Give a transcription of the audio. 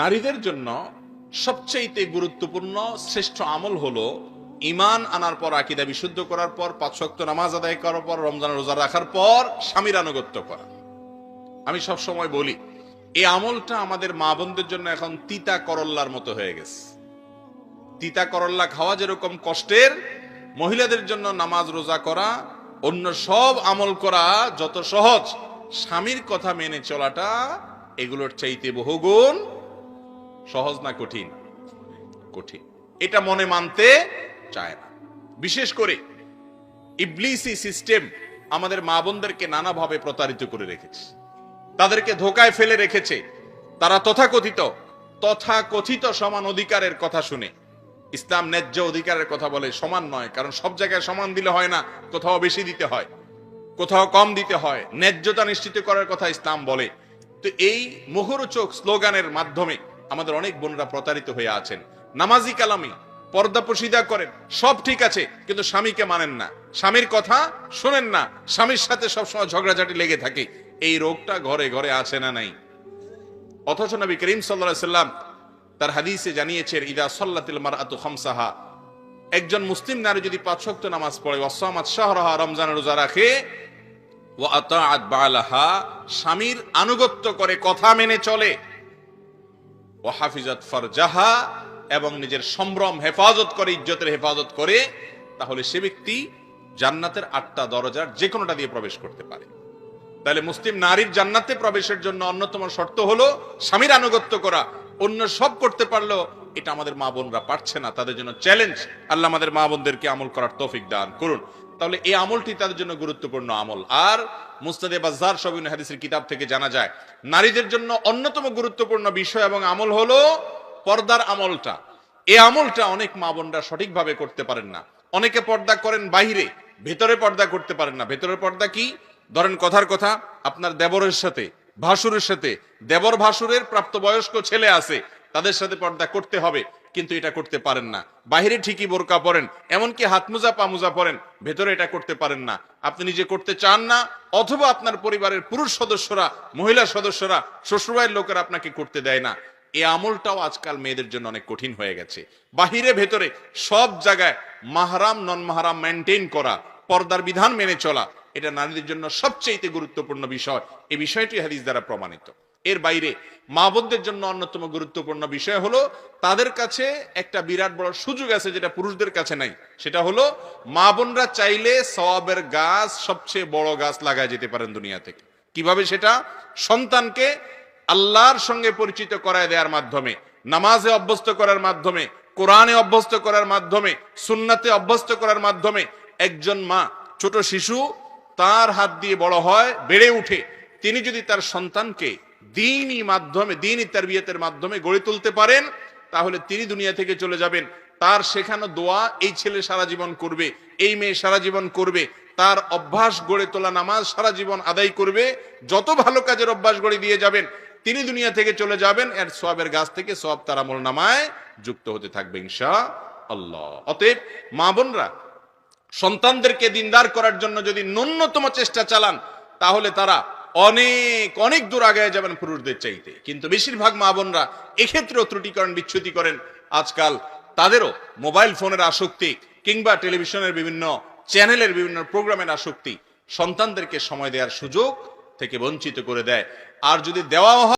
নারীদের জন্য সবচেয়ে গুরুত্বপূর্ণ শ্রেষ্ঠ আমল হলো ইমান আনার পর, আকিদা বিশুদ্ধ করার পর, পাঁচ ওয়াক্ত নামাজ আদায় করার পর রমজান রোজা রাখার পর স্বামীর আনুগত্য করা। আমি সব সময় বলি, এই আমলটা আমাদের মা বোনদের জন্য এখন তিতা করল্লার মতো হয়ে গেছে। তিতা করল্লা খাওয়া যেরকম কষ্টের, মহিলাদের জন্য নামাজ রোজা করা, অন্য সব আমল করা যত সহজ, স্বামীর কথা মেনে চলাটা এগুলোর চাইতে বহুগুণ সহজ না কঠিন? কঠিন। এটা মনে মানতে চায় না। বিশেষ করে ইবলিসি সিস্টেম আমাদের মা বোনদেরকে নানাভাবে প্রতারিত করে রেখেছে। তাদেরকে ধোকায় ফেলে রেখেছে। তারা তথাকথিত তথাকথিত সমান অধিকারের কথা শুনে। ইসলাম ন্যায্য অধিকারের কথা বলে সমান নয়, কারণ সব জায়গায় সমান দিলে হয় না, কোথাও বেশি দিতে হয়, কোথাও কম দিতে হয়। ন্যায্যতা নিশ্চিত করার কথা ইসলাম বলে। তো এই মুখরোচক স্লোগানের মাধ্যমে আমাদের অনেক বোনরা প্রতারিত হয়ে আছেন। নামাজি কালামি, পর্দা প্রসিদা করেন, সব ঠিক আছে, কিন্তু স্বামীকে মানেন না। স্বামীর কথা শোনেন না, স্বামীর সাথে সবসময় ঝগড়াঝাটি লেগে থাকে। এই রোগটা ঘরে ঘরে আছে না নাই। অথচ নবী করিম সাল্লাহ সাল্লাম তার হাদিসে জানিয়েছেন, ইদা সল্লাতিল মার আতু খামসাহা। একজন মুসলিম নারী যদি পাঁচ ওয়াক্ত নামাজ পড়ে ওয়াসামাত শাহরাহা রমজান রোজা রাখে ও আতাআত বালাহা। স্বামীর আনুগত্য করে কথা মেনে চলে। ও হাফিজাত ফারজাহা এবং নিজের সম্ভ্রম হেফাজত করে, ইজ্জতের হেফাজত করে, তাহলে সে ব্যক্তি জান্নাতের আটটা দরজার যে কোনোটা দিয়ে প্রবেশ করতে পারে। তাহলে মুসলিম নারীর জান্নাতে প্রবেশের জন্য অন্যতম শর্ত হলো স্বামীর আনুগত্য করা। অন্য সব করতে পারল এটা আমাদের মা বোনরা পারছে না। তাদের জন্য চ্যালেঞ্জ আল্লাহ আমাদের মা বোনদেরকে আমল করার তৌফিক দান করুন। তাহলে এই আমলটি তাদের জন্য গুরুত্বপূর্ণ আমল। আর মুস্তাদে বাজার সবিন হাদিসের কিতাব থেকে জানা যায়, নারীদের জন্য অন্যতম গুরুত্বপূর্ণ বিষয় এবং আমল হলো পর্দার আমলটা। এই আমলটা অনেক মা বোনরা সঠিকভাবে করতে পারেন না। অনেকে পর্দা করেন বাইরে ভেতরে পর্দা করতে পারেন না। ভেতরের পর্দা কি? ধরেন কথার কথা, আপনার দেবরের সাথে, ভাসুরের সাথে, দেবর ভাসুরের প্রাপ্তবয়স্ক ছেলে আছে, তাদের সাথে পর্দা করতে হবে। কিন্তু এটা করতে পারেন না। বাহিরে ঠিকই বোরকা পরেন, এমনকি হাত মোজা, পা মোজা পরেন, ভেতরে এটা করতে পারেন না। আপনি নিজে করতে চান না, অথবা আপনার পরিবারের পুরুষ সদস্যরা, মহিলা সদস্যরা, শ্বশুরবাড়ির লোকেরা আপনাকে করতে দেয় না। এই আমলটাও আজকাল মেয়েদের জন্য অনেক কঠিন হয়ে গেছে। বাহিরে, ভেতরে, সব জায়গায় মাহারাম নন মাহারাম মেনটেন করা, পর্দার বিধান মেনে চলা, এটা নারীদের জন্য সবচেয়ে গুরুত্বপূর্ণ বিষয়। এই বিষয়টি হাদিস দ্বারা প্রমাণিত। এর বাইরে মা বোনদের জন্য অন্যতম গুরুত্বপূর্ণ বিষয় হলো তাদের কাছে একটা বিরাট বড় সুযোগ আছে যেটা পুরুষদের কাছে নাই। সেটা হলো মা বোনরা চাইলে সওয়াবের গাছ সবচেয়ে বড় গাছ লাগায় যেতে পারেন দুনিয়া থেকে। কীভাবে সেটা? সন্তানকে আল্লাহর সঙ্গে পরিচিত করায় দেওয়ার মাধ্যমে, নামাজে অভ্যস্ত করার মাধ্যমে, কোরআনে অভ্যস্ত করার মাধ্যমে, সুন্নাতে অভ্যস্ত করার মাধ্যমে একজন মা, ছোট শিশু, তার হাত দিয়ে বড় হয়, বেড়ে উঠে। তিনি যদি তার সন্তানকে দিনই মাধ্যমে, দিনই তারবিয়তের মাধ্যমে গড়ে তুলতে পারেন, তাহলে তিনি দুনিয়া থেকে চলে যাবেন। তার শেখানো দোয়া এই ছেলে সারা জীবন করবে, এই মেয়ে সারা জীবন করবে, তার অভ্যাস গড়ে তোলা নামাজ সারা জীবন আদায় করবে, যত ভালো কাজের অভ্যাস গড়ে দিয়ে যাবেন, তিনি দুনিয়া থেকে চলে যাবেন, এর সোয়াবের গাছ থেকে সব তার আমল নামায় যুক্ত হতে থাকবে ইনশা আল্লাহ অতএব মা বোনরা, সন্তানদেরকে দিনদার করার জন্য যদি ন্যূনতম চেষ্টা চালান, তাহলে তারা অনেক অনেক দূর আগে যাবেন পুরুষদের চাইতে। কিন্তু বেশিরভাগ মা বোনরা এক্ষেত্রেও ত্রুটিকরণ, বিচ্ছুতি করেন। আজকাল তাদেরও মোবাইল ফোনের আসক্তি কিংবা টেলিভিশনের বিভিন্ন চ্যানেলের বিভিন্ন প্রোগ্রামের আসক্তি সন্তানদেরকে সময় দেওয়ার সুযোগ থেকে বঞ্চিত করে দেয়। আর যদি দেওয়াও হয়